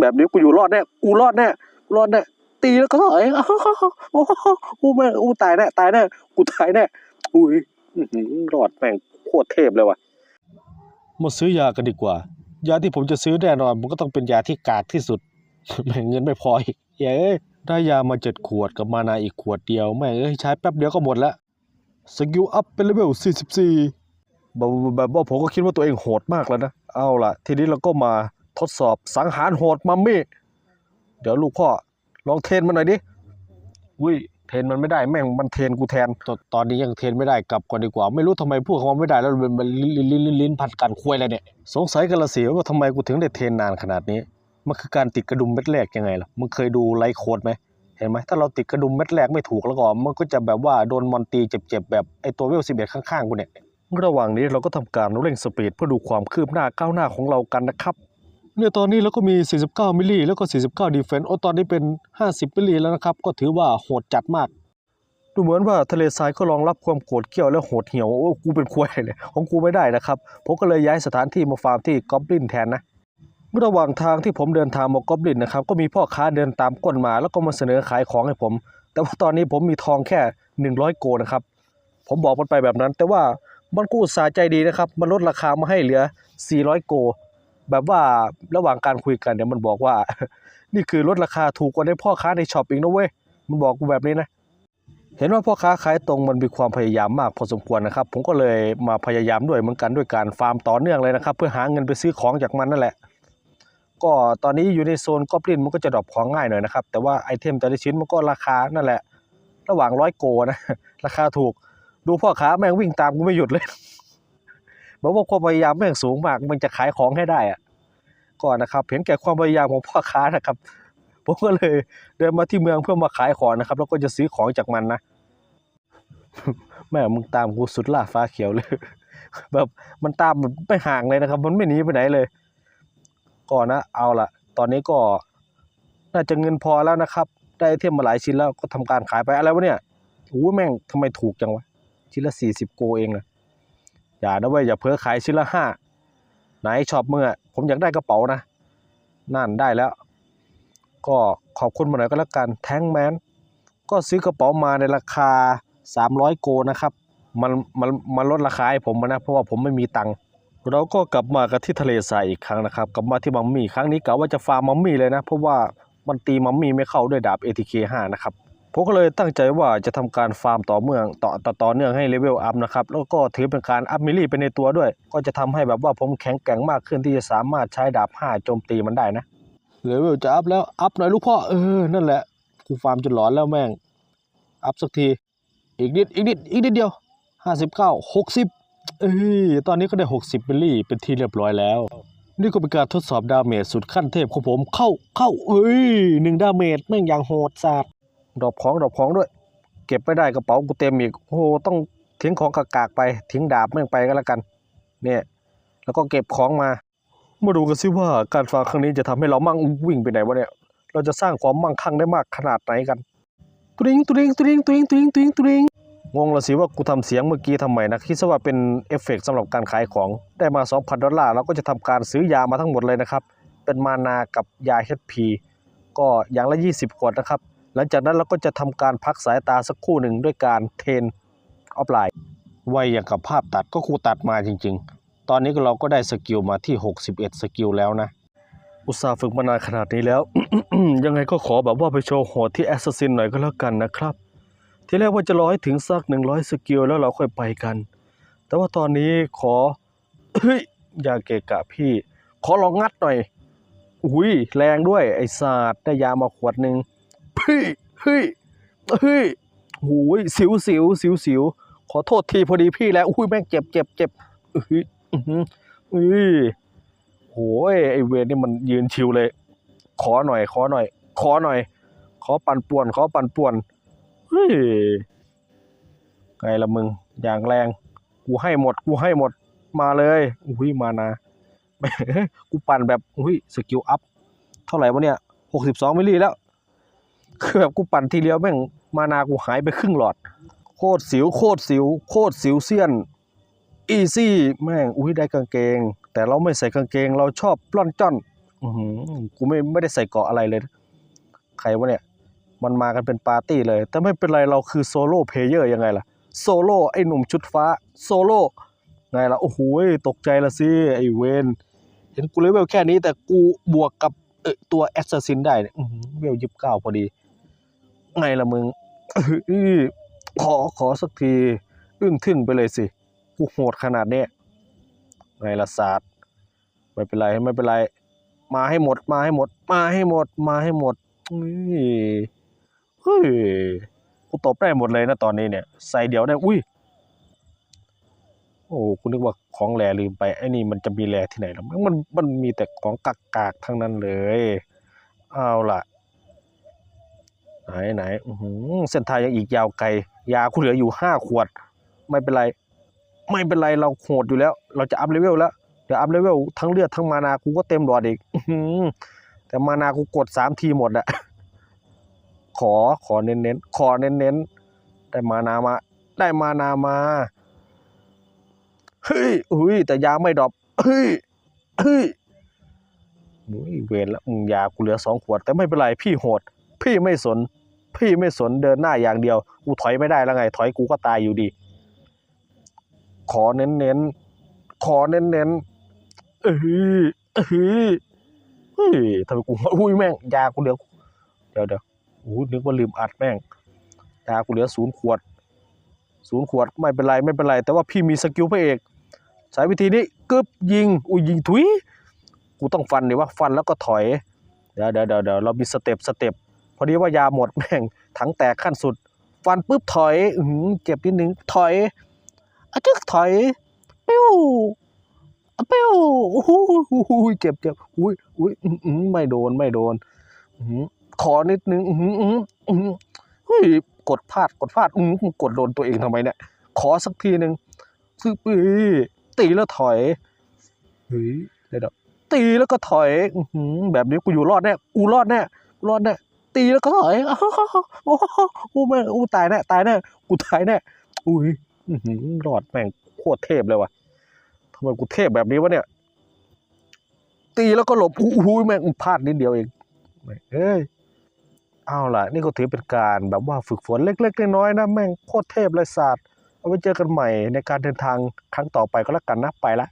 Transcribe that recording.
แบบนี้กูอยู่รอดแน่กูรอดแน่กูรอดแน่ตีแล้วก็ถอยอ้าวโอ้โหกูแม่งกูตายแน่ตายแน่กูตายแน่อุ้ยอื้อหือรอดแม่งโคตรเทพเลยว่ะมาซื้อยากันดีกว่า ยาที่ผมจะซื้อแน่นอนมันก็ต้องเป็นยาที่กากที่สุดแม่งเงินไม่พออีกเย้ยได้ยามาเจ็ดขวดกับมานาอีกขวดเดียวแม่งเอ้ยใช้แป๊บเดียวก็หมดแล้วสกิลอัพเป็นเลเวล44แบบแบบว่าผมก็คิดว่าตัวเองโหดมากแล้วนะ เอาล่ะ ทีนี้เราก็มา ทดสอบสังหารโหดมัมมี่ เดี๋ยวลูกพ่อลองเทนมันหน่อยดิอุ้ยเทนมันไม่ได้แม่งมันเทนกูแทนตอนตอนนี้ยังเทนไม่ได้กลับก่อนดีกว่า ไม่รู้ทำไมพวกเขาไม่ได้แล้วมันมันลิ้นลิ้นลิ้นลิ้นพันกันคุยอะไรเนี่ยสงสัยกันละสิว่าทำไมกูถึงได้เทนนานขนาดนี้มันคือการติดกระดุมเม็ดแรกยังไงล่ะมึงเคยดูไลโคดไหมเห็นไหมถ้าเราติดกระดุมเม็ดแรกไม่ถูกแล้วก็มันก็จะแบบว่าโดนมอนตีเจ็บๆแบบไอตัวเวลสิบเอ็ดข้างๆกูเนี่ยระหว่างนี้เราก็ทำการเร่งสปีดเพื่อดูความคืบหน้าก้าวหน้าของเรากันนะครับ เนี่ยตอนนี้เราก็มี 49 มิลลิแล้วก็ 49 ดีเฟนส์โอ้ตอนนี้เป็น 50 มิลลิแล้วนะครับ ก็ถือว่าโหดจัดมาก ดูเหมือนว่าทะเลทรายก็รองรับความโกรธเกรี้ยวและโหดเหี่ยว โอ้กูเป็นควายเลย ของกูไม่ได้นะครับ ผมก็เลยย้ายสถานที่มาฟาร์มที่กอบลินแทนนะระหว่างทางที่ผมเดินทางมากอบลินนะครับ ก็มีพ่อค้าเดินตามก้นมา แล้วก็มาเสนอขายของให้ผม แต่ว่าตอนนี้ผมมีทองแค่ 100 โกนะครับ ผมบอกมันไปแบบนั้น แต่ว่ามันกูอุตสาใจดีนะครับ มันลดราคามาให้เหลือ 400 โก แบบว่าระหว่างการคุยกันเนี่ยมันบอกว่า นี่คือลดราคาถูกกว่าในพ่อค้าในช็อปอีกนะเว้ยมันบอกกูแบบนี้นะ เห็นว่าพ่อค้าขายตรงมันมีความพยายามมากพอสมควรนะครับ ผมก็เลยมาพยายามด้วยเหมือนกันด้วยการฟาร์มต่อเนื่องเลยนะครับ เพื่อหาเงินไปซื้อของจากมันนั่นแหละ ก็ตอนนี้อยู่ในโซนกอบลินมันก็จะดรอปของง่ายหน่อยนะครับ แต่ว่าไอเทมแต่ละชิ้นมันก็ราคานั่นแหละ ระหว่างร้อยโกนะราคาถูก ดูพ่อค้าแม่งวิ่งตามกูไม่หยุดเลย บอกว่าความพยายามแม่งสูงมาก มันจะขายของให้ได้อะก่อนนะครับ เห็นแก่ความพยายามของพ่อค้านะครับ ผมก็เลยเดินมาที่เมืองเพื่อมาขายของนะครับ แล้วก็จะซื้อของจากมันนะ แม่มึงตามกูสุดล่าฟ้าเขียวเลย แบบมันตามแบบไม่ห่างเลยนะครับ มันไม่หนีไปไหนเลย ก่อนนะ เอาละตอนนี้ก็ น่าจะเงินพอแล้วนะครับ ได้เทมมาหลายชิ้นแล้วก็ทำการขายไปอะไรวะเนี่ยโอ้แม่งทำไมถูกจังวะชิ้นละสี่สิบโกเองนะ อย่านะเว้ยอย่าเพ้อขายชิ้นละห้าไหนชอบเมึงอะผมอยากได้กระเป๋านะ นั่นได้แล้ว ก็ขอบคุณมาหน่อยก็แล้วกันแทงแมนก็ซื้อกระเป๋ามาในราคา 300 โกนะครับมันมันมันลดราคาให้ผมนะเพราะว่าผมไม่มีตังค์เราก็กลับมากันที่ทะเลทรายอีกครั้งนะครับ กลับมาที่มัมมี่ครั้งนี้กะว่าจะฟาร์มมัมมี่เลยนะ เพราะว่ามันตีมัมมี่ไม่เข้าด้วยดาบ ATK 5 นะครับ ผมก็เลยตั้งใจว่าจะทำการฟาร์มต่อเมืองต่อต่อต่อเนื่องให้เลเวลอัพนะครับ แล้วก็ถือเป็นการอัพมิลลี่ไปในตัวด้วย ก็จะทำให้แบบว่าผมแข็งแกร่งมากขึ้นที่จะสามารถใช้ดาบ5โจมตีมันได้นะเลเวลจะอัพแล้วอัพหน่อยลูกพ่อเออนั่นแหละกูฟาร์มจนหลอนแล้วแม่งอัพสักที อีกนิดอีกนิดอีกนิดเดียว59 60เอ้ยตอนนี้ก็ได้ 60มิลลี่เป็นที่เรียบร้อยแล้วนี่ก็เป็นการทดสอบดาเมจสุดขั้นเทพของผมเข้าเข้าเอ้ยหนึ่งดาเมจแม่งอย่างโหดสาด ดอปของดอปของด้วย เก็บไม่ได้กระเป๋ากูเต็มอีกโอ้ต้องทิ้งของกากๆไปทิ้งดาบแม่งไปก็แล้วกัน เนี่ย แล้วก็เก็บของมา มาดูกันสิว่าการฟาร์มครั้งนี้จะทำให้เรามั่งวิ่งไปไหนวะเนี่ย เราจะสร้างความมั่งคั่งได้มากขนาดไหนกันตุริงตุริงตุริงตุริงตุริงตุริงตุริงงงละสิว่ากูทำเสียงเมื่อกี้ทำไมนะคิดซะว่าเป็นเอฟเฟกต์สำหรับการขายของได้มา 2,000 ดอลลาร์เราก็จะทำการซื้อยามาทั้งหมดเลยนะครับ เป็นมานากับยา HP ก็อย่างละ 20 ขวดนะครับ หลังจากนั้นเราก็จะทำการพักสายตาสักครู่หนึ่งด้วยการเทนออฟไลน์ ไวอย่างกับภาพตัดก็ครูตัดมาจริง ๆ ตอนนี้เราก็ได้สกิลมาที่ 61 สกิลแล้วนะ อุตส่าห์ฝึกมานานขนาดนี้แล้ว ยังไงก็ขอแบบว่าไปโชว์โหดที่แอสซัสซินหน่อยก็แล้วกันนะครับ ที่แรกว่าจะรอให้ถึงสัก 100 สกิลแล้วเราค่อยไปกัน แต่ว่าตอนนี้ขอเฮ้ยอย่าเกะกะพี่ ขอลองงัดหน่อยอุ้ยแรงด้วยไอ้ศาสตร์ได้ยามาขวดหนึ่ง พี่เฮ้ยเฮ้ยหูยสิวสิวสิวสิวขอโทษทีพอดีพี่แล้วอุ้ยแม่งเจ็บเจ็บเจ็บเอ้ยอื้อหืออุ้ยโหยไอเวรนี่มันยืนชิวเลย ขอหน่อย ขอหน่อย ขอหน่อย ขอปั่นป่วน ขอปั่นป่วนเฮ้ยไงละมึง อย่างแรง กูให้หมด กูให้หมด มาเลยอุ้ยมานะกูปั่นแบบอุ้ยสกิลอัพ เท่าไหร่วะเนี่ยหกสิบสองมิลลิแล้ว คือแบบกูปั่นทีเดียวแม่งมานากูหายไปครึ่งหลอด โคตรสิว โคตรสิว โคตรสิวเซียน อีซี่แม่งอุ้ยได้กางเกง แต่เราไม่ใส่กางเกง เราชอบปล้อนจ้อนอืกูไม่ไม่ได้ใส่เกาะอะไรเลย ใครวะเนี่ย มันมากันเป็นปาร์ตี้เลย แต่ไม่เป็นไรเราคือโซโล่เพลเยอร์ยังไงล่ะโซโล่ไอ้หนุ่มชุดฟ้าโซโล่ไงล่ะโอ้โหตกใจละสิไอ้เวนเห็นกูเลเวลแค่นี้แต่กูบวกกับตัวแอสซัสซินได้เนี่ยอื้อหือเวลยิบเก้าพอดี ไงล่ะมึงอื้อขอขอสักที อึ้งทึ่งไปเลยสิกูโหดขนาดเนี้ยไงล่ะศาสตร์ไม่เป็นไรไม่เป็นไร มาให้หมด มาให้หมด มาให้หมด มาให้หมดเฮ้ยกูตบได้หมดเลยนะตอนนี้เนี่ย ใส่เดี๋ยวได้อุ้ยโอ้คุณนึกว่าของแหลลืมไปไอ้นี่มันจะมีแหลที่ไหนหรอมันมันมีแต่ของกากๆทั้งนั้นเลย เอาล่ะ ไหนไหนเส้นทางยังอีกยาวไกล ยาคุณเหลืออยู่ห้าขวด ไม่เป็นไร ไม่เป็นไรเราโหดอยู่แล้ว เราจะอัพเลเวลแล้วเดี๋ยวอัพเลเวลทั้งเลือดทั้งมานากูก็เต็มหลอดอีกอืแต่มานากูกดสามทีหมดอะขอขอเน้นๆขอเน้นๆได้มานามา ได้มานามาเฮ้ยอุ้ยแต่ยาไม่ดรอปเฮ้ยเฮ้ยเวรแล้วมึงยากูเหลือสองขวด แต่ไม่เป็นไรพี่โหด พี่ไม่สน พี่ไม่สนเดินหน้าอย่างเดียว กูถอยไม่ได้แล้วไง ถอยกูก็ตายอยู่ดี ขอเน้นๆขอเน้นๆเอ้ยเอ้ยเฮ้ยทำไมกูอุ้ยแม่งยากูเหลือเดี๋ยวเดี๋ยวโอ้นึกว่าลืมอัดแม่งยากูเหลือศูนย์ขวดศูนย์ขวดไม่เป็นไรไม่เป็นไร แต่ว่าพี่มีสกิลพระเอกใช้วิธีนี้กึบยิงอุ้ยยิงถุยกูต้องฟันเดิว่าฟันแล้วก็ถอยเดี๋ยวเดี๋ยวเดี๋ยวเรามีสเต็ปสเต็ป อดีว่ายาหมดแม่งถังแตกขั้นสุด ฟันปุ๊บถอยอืเจ็บนิดนึงถอยอะจึกถอยปิ้วอะปิ้วโอ้โหเจ็บเจ็บอุ้ยอุ้ยอื้อหือไม่โดนไม่โดนอขอนิดนึงอื้อหืออื้อหืออื้อหือเฮ้ยกดพลาดกดพลาดอื้อหือกดโดนตัวเองทำไมเนี่ย ขอสักทีหนึ่งซึบเอ้ยตีแล้วถอยเฮ้ยเดี๋ยวเดี๋ยวตีแล้วก็ถอยอืแบบนี้กูอยู่รอดแน่กูรอดแน่รอดแน่ ตีแล้วก็ถอยโอ้โหโอ้แม่งอู้ตายแน่ตายแน่กูตายแน่อุ้ยหือดแม่งโคตรเทพเลยว่ะทำไมกูเทพแบบนี้วะเนี่ย ตีแล้วก็หลบอู้หูแม่งพลาดนิดเดียวเองแม่งเอ้ยเอาล่ะ นี่ก็ถือเป็นการแบบว่าฝึกฝนเล็กๆน้อยๆนะแม่งโคตรเทพเลยศาสตร์เอาไว้เจอกันใหม่ในการเดินทางครั้งต่อไปก็แล้วกันนะไปละ